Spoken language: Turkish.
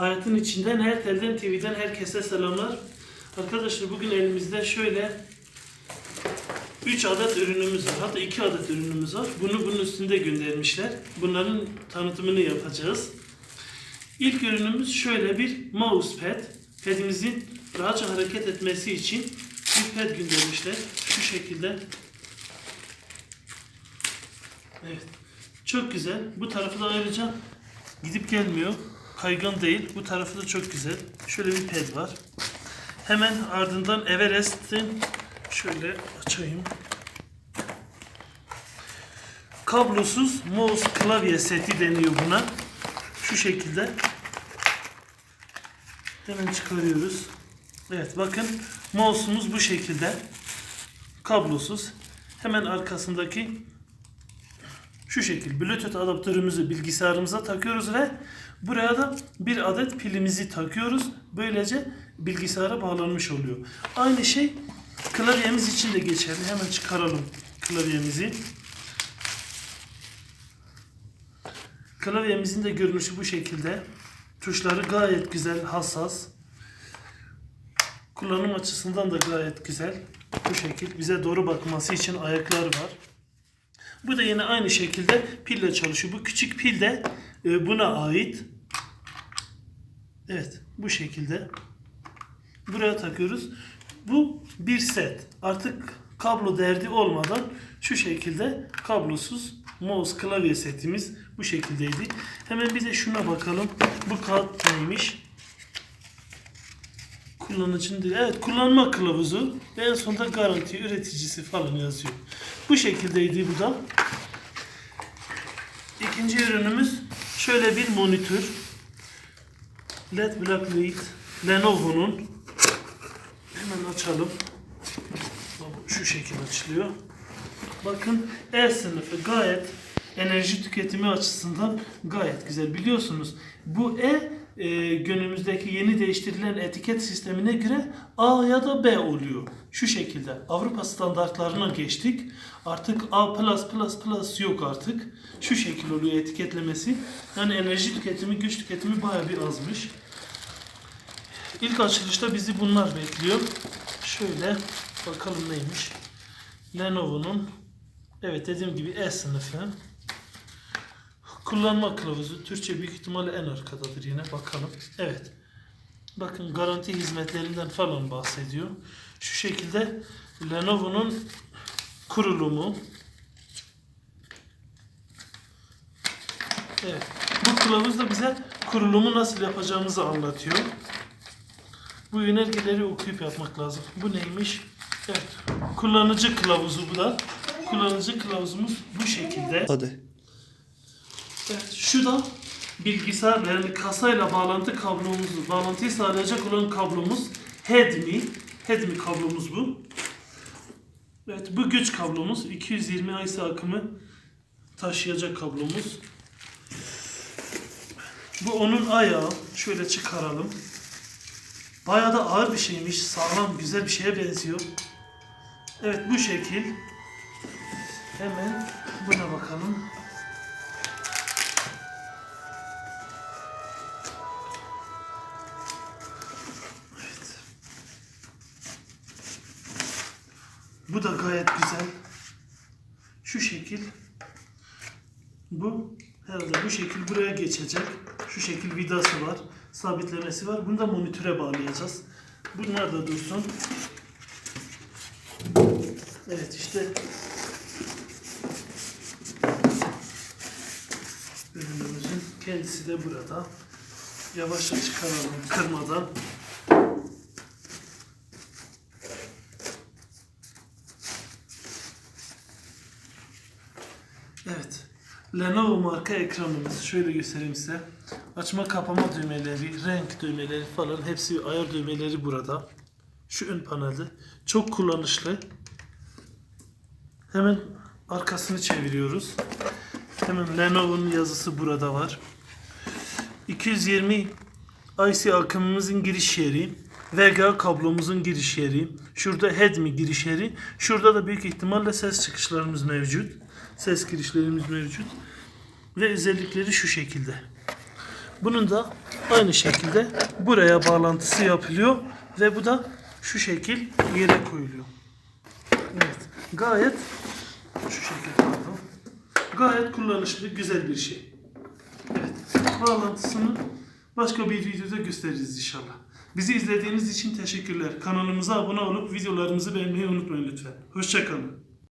Hayatın içinden her telden TV'den herkese selamlar. Arkadaşlar bugün elimizde şöyle 3 adet ürünümüz var. Hatta 2 adet ürünümüz var. Bunu bunun üstünde göndermişler. Bunların tanıtımını yapacağız. İlk ürünümüz şöyle bir mousepad. Padimizin rahatça hareket etmesi için bir pad göndermişler. Şu şekilde. Evet. Çok güzel. Bu tarafı da ayrıca gidip gelmiyor. Kaygan değil. Bu tarafı da çok güzel. Şöyle bir pad var. Hemen ardından Everest'in şöyle açayım. Kablosuz mouse klavye seti deniyor buna. Şu şekilde. Hemen çıkarıyoruz. Evet bakın mouse'umuz bu şekilde. Kablosuz. Hemen arkasındaki şu şekil Bluetooth adaptörümüzü bilgisayarımıza takıyoruz ve buraya da bir adet pilimizi takıyoruz. Böylece bilgisayara bağlanmış oluyor. Aynı şey klavyemiz için de geçerli. Hemen çıkaralım klavyemizi. Klavyemizin de görünüşü bu şekilde. Tuşları gayet güzel, hassas. Kullanım açısından da gayet güzel. Bu şekil. Bize doğru bakması için ayaklar var. Bu da yine aynı şekilde pille çalışıyor. Bu küçük pil de e, buna ait. Evet, bu şekilde. Buraya takıyoruz. Bu bir set. Artık kablo derdi olmadan şu şekilde kablosuz mouse klavye setimiz bu şekildeydi. Hemen bir de şuna bakalım. Bu kağıt neymiş? Kullanıcının dili. Evet kullanma kılavuzu ve en sonunda garanti üreticisi falan yazıyor. Bu şekildeydi bu da. İkinci ürünümüz şöyle bir monitör. LED Blacklight Lenovo'nun hemen açalım. Şu şekilde açılıyor. Bakın E sınıfı gayet enerji tüketimi açısından gayet güzel. Biliyorsunuz bu E e, günümüzdeki yeni değiştirilen etiket sistemine göre A ya da B oluyor. Şu şekilde Avrupa standartlarına geçtik. Artık A++ yok artık. Şu şekil oluyor etiketlemesi. Yani enerji tüketimi, güç tüketimi bayağı bir azmış. İlk açılışta bizi bunlar bekliyor. Şöyle bakalım neymiş. Lenovo'nun evet dediğim gibi E sınıfı. Kullanma kılavuzu. Türkçe büyük ihtimalle en arkadadır yine. Bakalım. Evet. Bakın garanti hizmetlerinden falan bahsediyor. Şu şekilde Lenovo'nun kurulumu. Evet. Bu kılavuz da bize kurulumu nasıl yapacağımızı anlatıyor. Bu yönergeleri okuyup yapmak lazım. Bu neymiş? Evet. Kullanıcı kılavuzu bu da. Kullanıcı kılavuzumuz bu şekilde. Hadi. Evet, şu da bilgisayar yani kasayla bağlantı kablomuz, bağlantıyı sağlayacak olan kablomuz HDMI. HDMI kablomuz bu. Evet, bu güç kablomuz 220 IC akımı taşıyacak kablomuz. Bu onun ayağı. Şöyle çıkaralım. Bayağı da ağır bir şeymiş. Sağlam, güzel bir şeye benziyor. Evet, bu şekil. Hemen buna bakalım. Bu da gayet güzel. Şu şekil. Bu herhalde bu şekil buraya geçecek. Şu şekil vidası var. Sabitlemesi var. Bunu da monitöre bağlayacağız. Bunlar da dursun. Evet işte ürünümüzün kendisi de burada. Yavaşça çıkaralım kırmadan. Evet. Lenovo marka ekranımız. Şöyle göstereyim size. Açma kapama düğmeleri, renk düğmeleri falan hepsi ayar düğmeleri burada. Şu ön panelde. Çok kullanışlı. Hemen arkasını çeviriyoruz. Hemen Lenovo'nun yazısı burada var. 220 IC akımımızın giriş yeri. VGA kablomuzun giriş yeri. Şurada HDMI giriş yeri. Şurada da büyük ihtimalle ses çıkışlarımız mevcut. Ses girişlerimiz mevcut. Ve özellikleri şu şekilde. Bunun da aynı şekilde buraya bağlantısı yapılıyor ve bu da şu şekil yere koyuluyor. Evet. Gayet şu şekilde. Gayet kullanışlı, güzel bir şey. Evet. Bağlantısını başka bir videoda gösteririz inşallah. Bizi izlediğiniz için teşekkürler. Kanalımıza abone olup videolarımızı beğenmeyi unutmayın lütfen. Hoşçakalın.